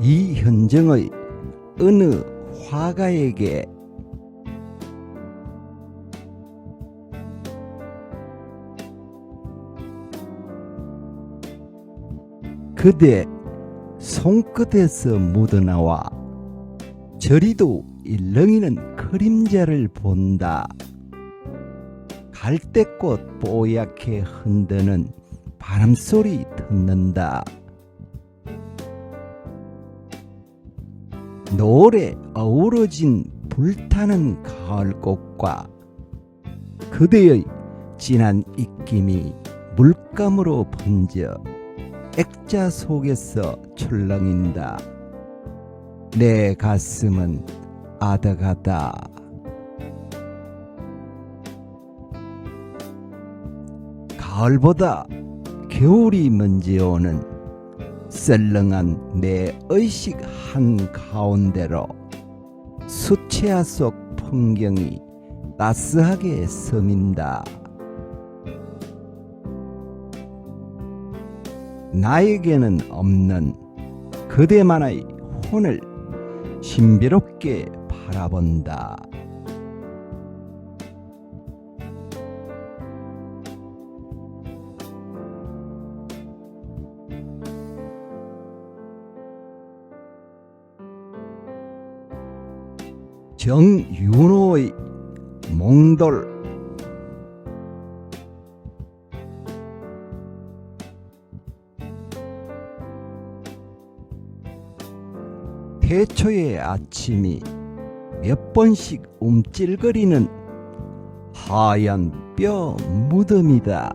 이 현정의 어느 화가에게 그대 손끝에서 묻어나와 저리도 일렁이는 그림자를 본다. 갈대꽃 뽀얗게 흔드는 바람소리 듣는다. 노래 어우러진 불타는 가을꽃과 그대의 진한 입김이 물감으로 번져 액자 속에서 출렁인다. 내 가슴은 아득하다. 가을보다 겨울이 먼저 오는 썰렁한 내 의식 한 가운데로 수채화 속 풍경이 따스하게 서민다. 나에게는 없는 그대만의 혼을 신비롭게 바라본다. 정윤호의 몽돌 태초의 아침이 몇 번씩 움찔거리는 하얀 뼈 무덤이다.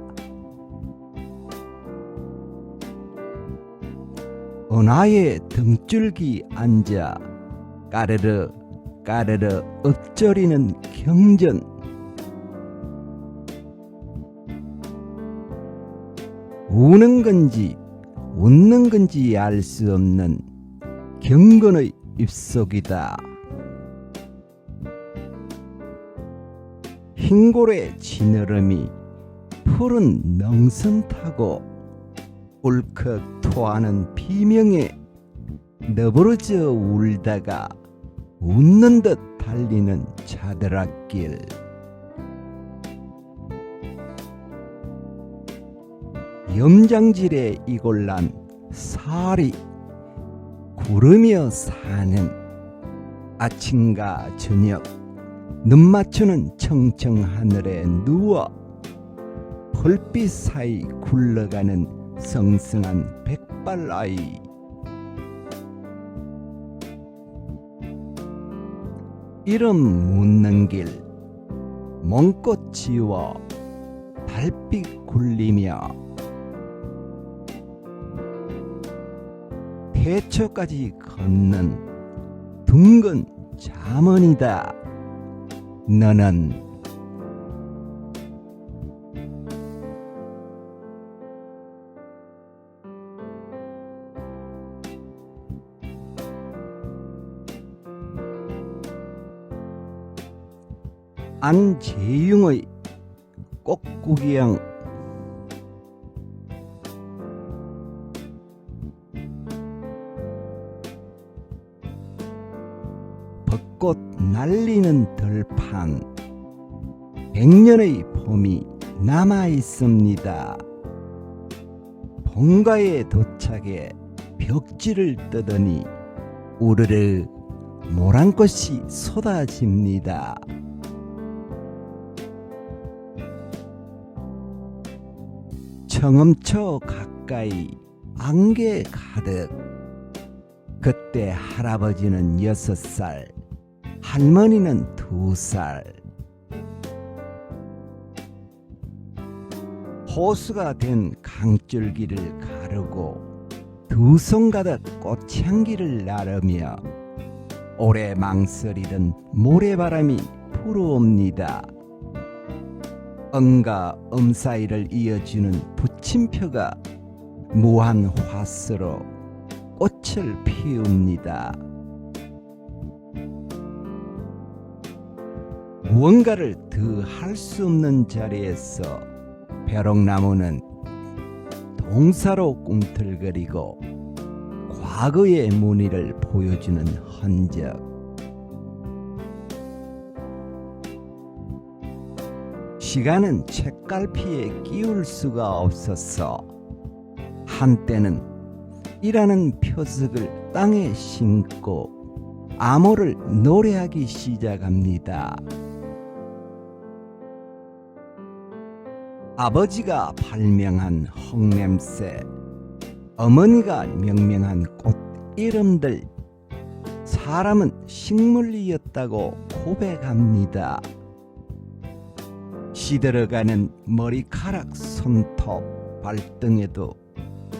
은하의 등줄기 앉아 까르르 까르르 엎저리는 경전 우는 건지 웃는 건지 알 수 없는 경건의 입속이다. 흰골의 지느러미 푸른 능선 타고 울컥 토하는 비명에 너부러져 울다가 웃는 듯 달리는 자드락길. 염장질에 이골난 살이 구르며 사는 아침과 저녁 눈 맞추는 청청 하늘에 누워 펄빛 사이 굴러가는 성승한 백발아이 이름 묻는 길 먼꽃 지워 달빛 굴리며 태초까지 걷는 둥근 자문이다. 너는 안재용의 꽃구기양 벚꽃 날리는 들판 백년의 봄이 남아 있습니다. 본가에 도착해 벽지를 뜨더니 우르르 모란꽃이 쏟아집니다. 청음초 가까이 안개 가득 그때 할아버지는 여섯 살 할머니는 두 살 호수가 된 강줄기를 가르고 두 손 가득 꽃향기를 나르며 오래 망설이던 모래바람이 불어옵니다. 엄과 엄 사이를 이어주는 부침표가 무한 화스로 꽃을 피웁니다. 무언가를 더 할 수 없는 자리에서 벼룩나무는 동사로 꿈틀거리고 과거의 무늬를 보여주는 흔적. 시간은 책갈피에 끼울 수가 없었어. 한때는 일하는 표석을 땅에 심고 암호를 노래하기 시작합니다. 아버지가 발명한 흙냄새, 어머니가 명명한 꽃 이름들, 사람은 식물이었다고 고백합니다. 시들어가는 머리카락 손톱 발등에도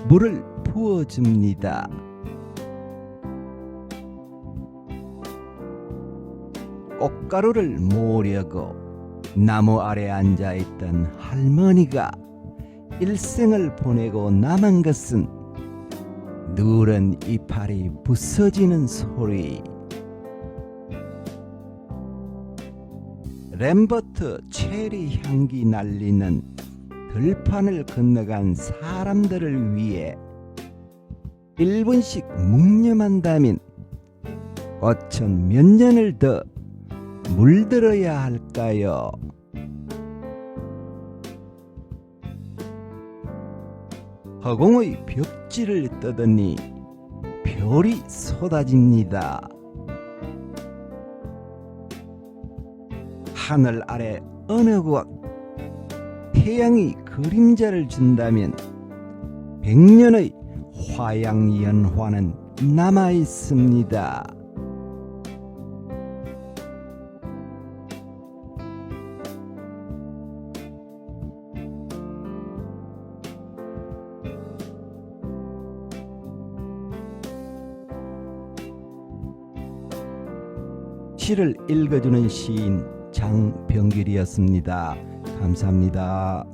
물을 부어줍니다. 꽃가루를 모으려고 나무 아래 앉아 있던 할머니가 일생을 보내고 남은 것은 누런 이파리 부서지는 소리. 램버트 체리 향기 날리는 들판을 건너간 사람들을 위해 1분씩 묵념한다면 꽃은 몇 년을 더 물들어야 할까요? 허공의 벽지를 떠더니 별이 쏟아집니다. 하늘 아래 어느 곳 태양이 그림자를 준다면 백년의 화양연화는 남아 있습니다. 시를 읽어주는 시인 장병길이었습니다. 감사합니다.